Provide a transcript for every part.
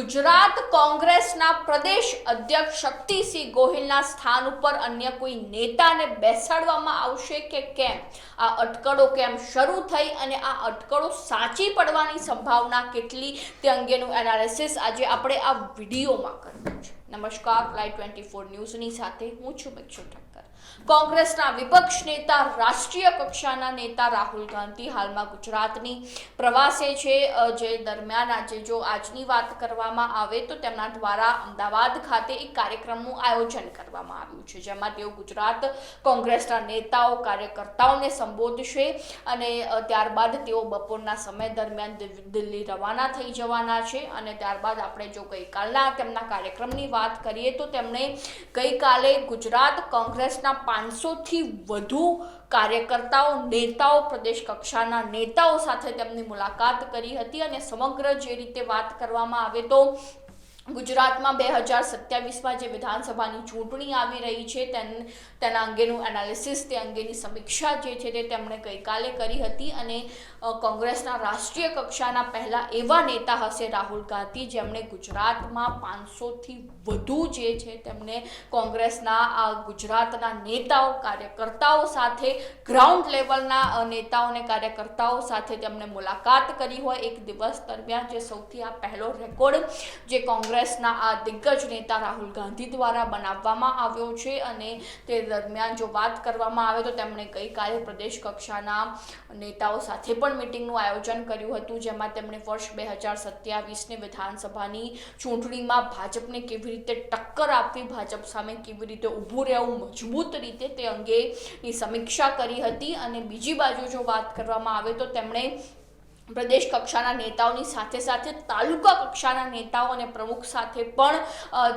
ગુજરાત કોંગ્રેસના પ્રદેશ અધ્યક્ષ શક્તિસિંહ ગોહિલના સ્થાન ઉપર અન્ય કોઈ નેતાને બેસાડવામાં આવશે કે કેમ? આ અટકળો કેમ શરૂ થઈ અને આ અટકળો સાચી પડવાની સંભાવના કેટલી? તે અંગેનું એનાલિસિસ આજે આપણે આ વિડીયોમાં કરવું છે. નમસ્કાર, લાઈવ ટ્વેન્ટી ફોર ન્યૂઝની સાથે હું છું મિક્ષુ ઠક્કર. કોંગ્રેસના વિપક્ષ નેતા, રાષ્ટ્રીય કક્ષાના નેતા રાહુલ ગાંધી હાલમાં ગુજરાતની પ્રવાસે છે. જે દરમિયાન આજે જો આજની વાત કરવામાં આવે તો તેમના દ્વારા અમદાવાદ ખાતે એક કાર્યક્રમનું આયોજન કરવામાં આવ્યું છે, જેમાં તેઓ ગુજરાત કોંગ્રેસના નેતાઓ, કાર્યકર્તાઓને સંબોધશે અને ત્યારબાદ તેઓ બપોરના સમય દરમિયાન દિલ્હી રવાના થઈ જવાના છે અને ત્યારબાદ આપણે જો ગઈકાલના તેમના કાર્યક્રમની વાત કરીએ તો તેમણે ગઈકાલે ગુજરાત કોંગ્રેસના પાંચસોથી વધુ કાર્યકર્તાઓ, નેતાઓ, પ્રદેશ કક્ષાના નેતાઓ સાથે તેમની મુલાકાત કરી હતી અને સમગ્ર જે રીતે વાત કરવામાં આવે તો ગુજરાતમાં બે હજાર સત્યાવીસમાં જે વિધાનસભાની ચૂંટણી આવી રહી છે, તેન તેના અંગેનું એનાલિસિસ તે અંગેની સમીક્ષા જે છે તે તેમણે ગઈકાલે કરી હતી અને કોંગ્રેસના રાષ્ટ્રીય કક્ષાના પહેલા એવા નેતા હશે રાહુલ ગાંધી જેમણે ગુજરાતમાં પાંચસોથી વધુ જે છે તેમણે કોંગ્રેસના આ ગુજરાતના નેતાઓ, કાર્યકર્તાઓ સાથે ગ્રાઉન્ડ લેવલના નેતાઓને કાર્યકર્તાઓ સાથે તેમણે મુલાકાત કરી હોય. એક દિવસ દરમિયાન જે સૌથી આ પહેલો રેકોર્ડ જે કોંગ્રેસના આ દિગ્ગજ નેતા રાહુલ ગાંધી દ્વારા બનાવવામાં આવ્યો છે અને તે દરમિયાન જો વાત કરવામાં આવે તો તેમણે ગઈકાલે પ્રદેશ કક્ષાના નેતાઓ સાથે પણ મિટિંગનું આયોજન કર્યું હતું, જેમાં તેમણે વર્ષ બે હજાર સત્યાવીસની વિધાનસભાની ચૂંટણીમાં ભાજપને કેવી રીતે ટક્કર આપવી, ભાજપ સામે કેવી રીતે ઊભું રહેવું, મજબૂત રીતે તે અંગેની સમીક્ષા કરી હતી અને બીજી બાજુ જો વાત કરવામાં આવે તો તેમણે પ્રદેશ કક્ષાના નેતાઓની સાથે સાથે તાલુકા કક્ષાના નેતાઓ અને પ્રમુખ સાથે પણ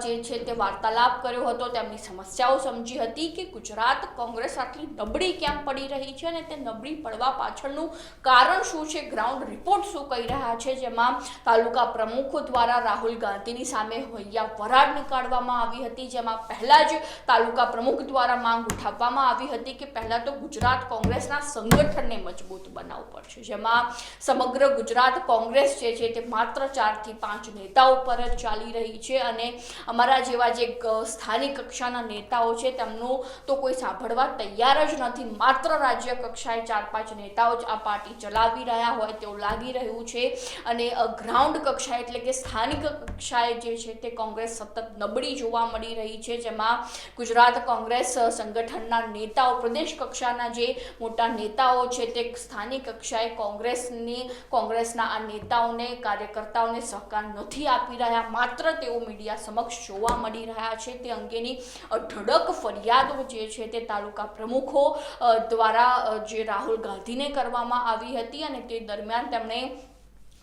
જે છે તે વાર્તાલાપ કર્યો હતો. તેમની સમસ્યાઓ સમજી હતી કે ગુજરાત કોંગ્રેસ આટલી નબળી કેમ પડી રહી છે અને તે નબળી પડવા પાછળનું કારણ શું છે? ગ્રાઉન્ડ રિપોર્ટ શું કહી રહ્યા છે? જેમાં તાલુકા પ્રમુખો દ્વારા રાહુલ ગાંધીની સામે હૈયા વરાળ નીકાળવામાં આવી હતી. જેમાં પહેલાં જ તાલુકા પ્રમુખ દ્વારા માંગ ઉઠાવવામાં આવી હતી કે પહેલાં તો ગુજરાત કોંગ્રેસના સંગઠનને મજબૂત બનાવવું પડશે. જેમાં સમગ્ર ગુજરાત કોંગ્રેસ જે છે તે માત્ર ચારથી પાંચ નેતાઓ પર જ ચાલી રહી છે અને અમારા જેવા જે સ્થાનિક કક્ષાના નેતાઓ છે તેમનું તો કોઈ સાંભળવા તૈયાર જ નથી. માત્ર રાજ્ય કક્ષાએ ચાર પાંચ નેતાઓ જ આ પાર્ટી ચલાવી રહ્યા હોય તેવું લાગી રહ્યું છે અને ગ્રાઉન્ડ કક્ષાએ એટલે કે સ્થાનિક કક્ષાએ જે છે તે કોંગ્રેસ સતત નબળી જોવા મળી રહી છે. જેમાં ગુજરાત કોંગ્રેસ સંગઠનના નેતાઓ, પ્રદેશ કક્ષાના જે મોટા નેતાઓ છે તે સ્થાનિક કક્ષાએ કોંગ્રેસની કોંગ્રેસના આ નેતાઓને, કાર્યકર્તાઓને સહકાર નથી આપી રહ્યા. માત્ર તેઓ મીડિયા સમક્ષ જોવા મળી રહ્યા છે. તે અંગેની અઢળક ફરિયાદો જે છે તે તાલુકા પ્રમુખો દ્વારા જે રાહુલ ગાંધીને કરવામાં આવી હતી અને તે દરમિયાન તેમણે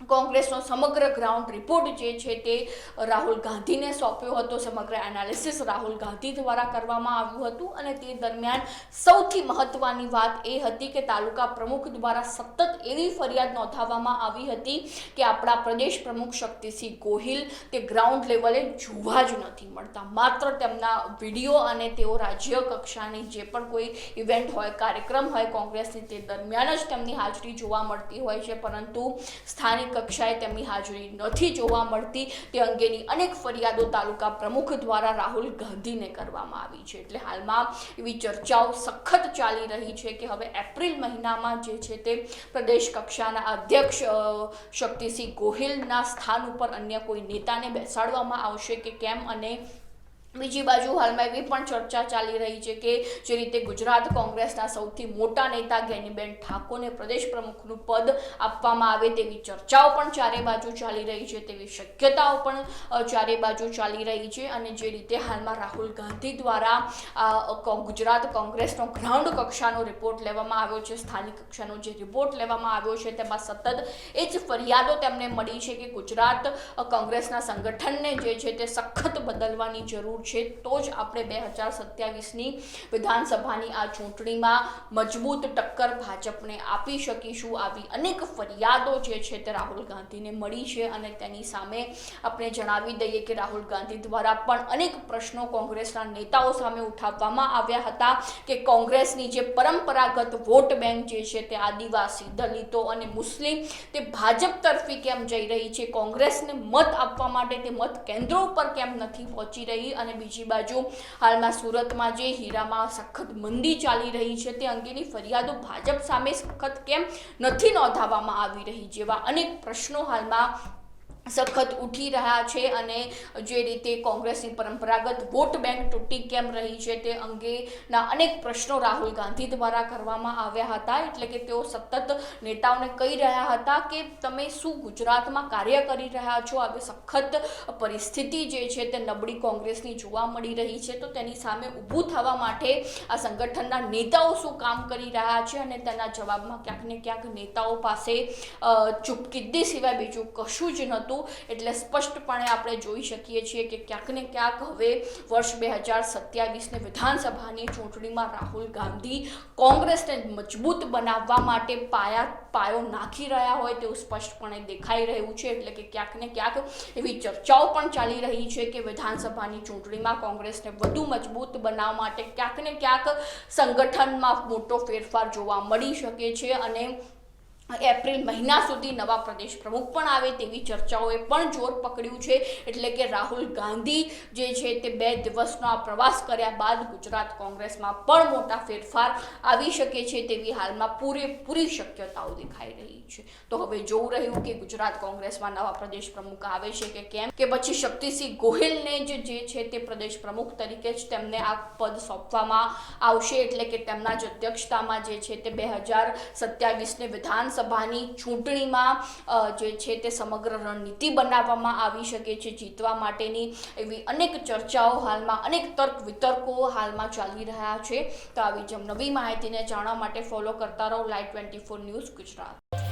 કોંગ્રેસનો સમગ્ર ગ્રાઉન્ડ રિપોર્ટ જે છે તે રાહુલ ગાંધીને સોંપ્યો હતો. સમગ્ર એનાલિસિસ રાહુલ ગાંધી દ્વારા કરવામાં આવ્યું હતું અને તે દરમિયાન સૌથી મહત્વની વાત એ હતી કે તાલુકા પ્રમુખ દ્વારા સતત એવી ફરિયાદ નોંધાવવામાં આવી હતી કે આપણા પ્રદેશ પ્રમુખ શક્તિસિંહ ગોહિલ તે ગ્રાઉન્ડ લેવલે જોવા જ નથી મળતા. માત્ર તેમના વીડિયો અને તેઓ રાજ્ય કક્ષાની જે પણ કોઈ ઇવેન્ટ હોય, કાર્યક્રમ હોય કોંગ્રેસની તે દરમિયાન જ તેમની હાજરી જોવા મળતી હોય છે. પરંતુ સ્થાનિક કક્ષાએ તેમની હાજરી નથી જોવા મળતી તે અંગેની અનેક ફરિયાદો તાલુકા પ્રમુખ દ્વારા રાહુલ ગાંધીને કરવામાં આવી છે. એટલે હાલમાં એવી ચર્ચાઓ સખત ચાલી રહી છે કે હવે એપ્રિલ મહિનામાં જે છે તે પ્રદેશ કક્ષાના અધ્યક્ષ શક્તિસિંહ ગોહિલના સ્થાન ઉપર અન્ય કોઈ નેતાને બેસાડવામાં આવશે કે કેમ અને બીજી બાજુ હાલમાં એવી પણ ચર્ચા ચાલી રહી છે કે જે રીતે ગુજરાત કોંગ્રેસના સૌથી મોટા નેતા ગેનીબેન ઠાકોરને પ્રદેશ પ્રમુખનું પદ આપવામાં આવે તેવી ચર્ચાઓ પણ ચારે બાજુ ચાલી રહી છે તેવી શક્યતાઓ પણ ચારે બાજુ ચાલી રહી છે અને જે રીતે હાલમાં રાહુલ ગાંધી દ્વારા ગુજરાત કોંગ્રેસનો ગ્રાઉન્ડ કક્ષાનો રિપોર્ટ લેવામાં આવ્યો છે, સ્થાનિક કક્ષાનો જે રિપોર્ટ લેવામાં આવ્યો છે તેમાં સતત એ જ ફરિયાદો તેમને મળી છે કે ગુજરાત કોંગ્રેસના સંગઠનને જે છે તે સખત બદલવાની જરૂર જરૂર છે, તો જ આપણે બે હજાર સત્યાવીસની વિધાનસભાની આ ચૂંટણીમાં મજબૂત ટક્કર ભાજપને આપી શકીશું. આવી અનેક ફરિયાદો જે છે તે રાહુલ ગાંધીને મળી છે અને તેની સામે આપણે જણાવી દઈએ કે રાહુલ ગાંધી દ્વારા પણ અનેક પ્રશ્નો કોંગ્રેસના નેતાઓ સામે ઉઠાવવામાં આવ્યા હતા કે કોંગ્રેસની જે પરંપરાગત વોટ બેંક જે છે તે આદિવાસી, દલિતો અને મુસ્લિમ તે ભાજપ તરફી કેમ જઈ રહી છે? કોંગ્રેસને મત આપવા માટે તે મત કેન્દ્રો પર કેમ નથી પહોંચી રહી? અને બીજી બાજુ હાલમાં સુરતમાં જે હીરામાં સખત મંદી ચાલી રહી છે તે અંગેની ફરિયાદો ભાજપ સામે સખત કેમ નથી નોંધાવવામાં આવી રહી જેવા અનેક પ્રશ્નો હાલમાં સખત ઉઠી રહ્યા છે અને જે રીતે કોંગ્રેસની પરંપરાગત વોટ બેંક તૂટી કેમ રહી છે તે અંગેના અનેક પ્રશ્નો રાહુલ ગાંધી દ્વારા કરવામાં આવ્યા હતા. એટલે કે તેઓ સતત નેતાઓને કહી રહ્યા હતા કે તમે શું ગુજરાતમાં કાર્ય કરી રહ્યા છો? આવી સખત પરિસ્થિતિ જે છે તે નબળી કોંગ્રેસની જોવા મળી રહી છે. તો તેની સામે ઊભું થવા માટે આ સંગઠનના નેતાઓ શું કામ કરી રહ્યા છે અને તેના જવાબમાં ક્યાંક ને ક્યાંક નેતાઓ પાસે ચૂપકિદ્દી સિવાય બીજું કશું જ નહોતું. એટલે સ્પષ્ટપણે આપણે જોઈ શકીએ છીએ કે ક્યાંક ને ક્યાંક હવે વર્ષ બે હજાર સત્યાવીસને વિધાનસભાની ચૂંટણીમાં રાહુલ ગાંધી કોંગ્રેસને મજબૂત બનાવવા માટે પાયા, પાયો નાખી રહ્યા હોય તેવું સ્પષ્ટપણે દેખાઈ રહ્યું છે. એટલે કે ક્યાંક ને ક્યાંક એવી ચર્ચાઓ પણ ચાલી રહી છે કે વિધાનસભાની ચૂંટણીમાં કોંગ્રેસને વધુ મજબૂત બનાવવા માટે ક્યાંક ને ક્યાંક સંગઠનમાં મોટો ફેરફાર જોવા મળી શકે છે અને એપ્રિલ મહિના સુધી નવા પ્રદેશ પ્રમુખ પણ આવે તેવી ચર્ચાઓએ પણ જોર પકડ્યું છે. એટલે કે રાહુલ ગાંધી જે છે તે બે દિવસનો આ પ્રવાસ કર્યા બાદ ગુજરાત કોંગ્રેસમાં પણ મોટા ફેરફાર આવી શકે છે તેવી હાલમાં પૂરેપૂરી શક્યતાઓ દેખાઈ રહી છે. તો હવે જોવું રહ્યું કે ગુજરાત કોંગ્રેસમાં નવા પ્રદેશ પ્રમુખ આવે છે કે કેમ? કે પછી શક્તિસિંહ ગોહિલને જ જે છે તે પ્રદેશ પ્રમુખ તરીકે જ તેમને આ પદ સોંપવામાં આવશે. એટલે કે તેમના જ અધ્યક્ષતામાં જે છે તે બે હજાર સત્યાવીસને વિધાનસભાની ચૂંટણીમાં જે છે તે સમગ્ર રણનીતિ બનાવવામાં આવી શકે છે, જીતવા માટેની એવી અનેક ચર્ચાઓ હાલમાં, અનેક તર્ક વિતર્કો હાલમાં ચાલી રહ્યા છે. તો આવી જ નવી માહિતીને જાણવા માટે ફોલો કરતા રહો live twenty four news Gujarat.